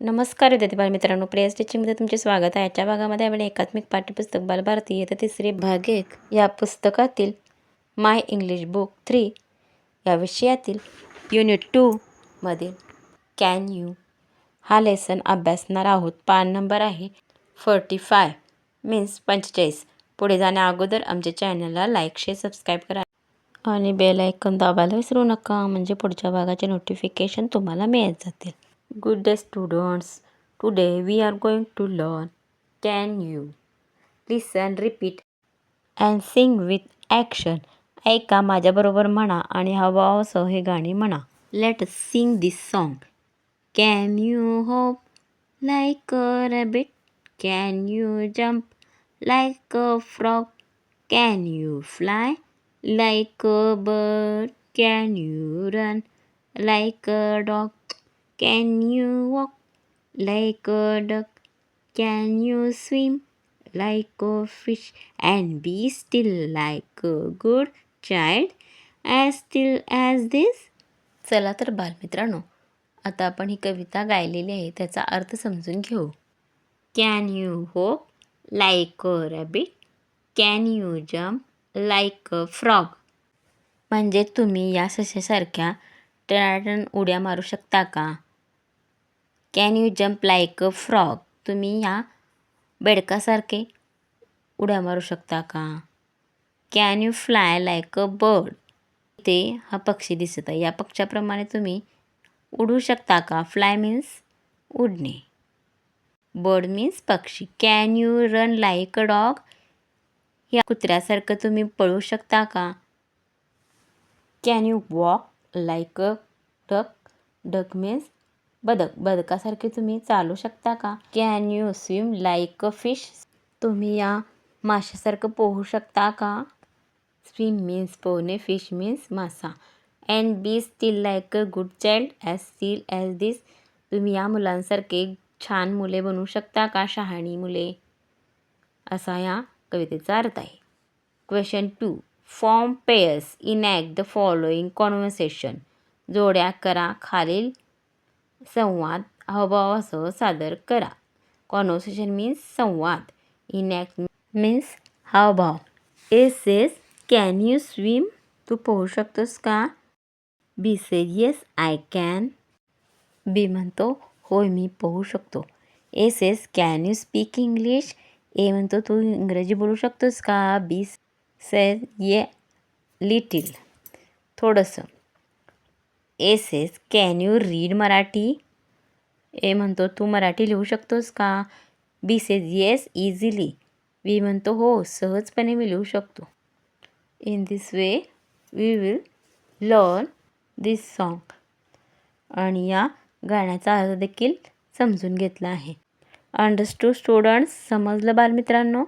नमस्कार विद्यार्थी बालमित्रांनो प्रेस टीचिंगमध्ये तुमचे स्वागत आहे. आजच्या भागामध्ये आपण एकात्मिक पाठ्यपुस्तक बालभारती येतं तिसरे भाग एक या पुस्तकातील माय इंग्लिश बुक थ्री या विषयातील युनिट टूमधील कॅन यू हा लेसन अभ्यासणार आहोत. पान नंबर आहे फोर्टी फाय मीन्स पंचेचाळीस. पुढे जाण्या अगोदर आमच्या चॅनलला लाईक शेअर सबस्क्राईब करा. आणि बेल ऐकून दाबायला विसरू नका. म्हणजे पुढच्या भागाचे नोटिफिकेशन तुम्हाला मिळत जातील. Good day students today we are going to learn can you listen repeat and sing with action ऐका माझ्याबरोबर म्हणा आणि हवासह हे गाणी म्हणा. Let sing this song can you hop like a rabbit can you jump like a frog can you fly like a bird? Can you run like a dog? Can you walk like a duck? Can you swim like a fish? And be still like a good child. As still as this? चला तर बालमित्रांनो आता आपण ही कविता गायलेली आहे त्याचा अर्थ समजून घेऊ. Can you hop like a rabbit can you jump like a frog म्हणजे तुम्ही या सस्यासारख्या टनाटन उड्या मारू शकता का? Can you jump like a frog तुम्ही या बेडकासारखे उड्या मारू शकता का? Can you fly like a bird इथे हा पक्षी दिसत आहे. या पक्षाप्रमाणे तुम्ही उडू शकता का? फ्लाय मीन्स उडणे. बर्ड मीन्स पक्षी. Can you run like a dog या कुत्र्यासारखं तुम्ही पळू शकता का? Can you walk like a duck duck means बदक बदकासारखे तुम्ही चालू शकता का? Can you swim like a fish तुम्ही या माशासारखं पोहू शकता का? स्विम मीन्स पोहणे फिश मीन्स मासा. And be still like a good child as still as this तुम्ही या मुलांसारखे छान मुले बनवू शकता का शहाणी मुले? असा या कवितेचा अर्थ आहे. Question two form pairs enact the following conversation जोड्या करा खालील संवाद हावभावासह सादर करा. कॉन्वर्सेशन मीन्स संवाद. इन इनॅक्ट मीन्स हावभाव. S S can you swim तू पोहू शकतोस का? B says yes I can B म्हणतो, होय, मी पोहू शकतो. S S can you speak English A म्हणतो, तू इंग्रजी बोलू शकतोस का? बी से ये लिटिल थोडंसं. S S can you read Marathi? A म्हणतो तू मराठी लिहू शकतोस का? B says yes easily. B म्हणतो हो सहजपणे मी लिहू शकतो. In this way we will learn this song. आणि या गाण्याचा अर्थ देखील समजून घेतला आहे. अंडरस्टू स्टुडंट्स समजलं बालमित्रांनो?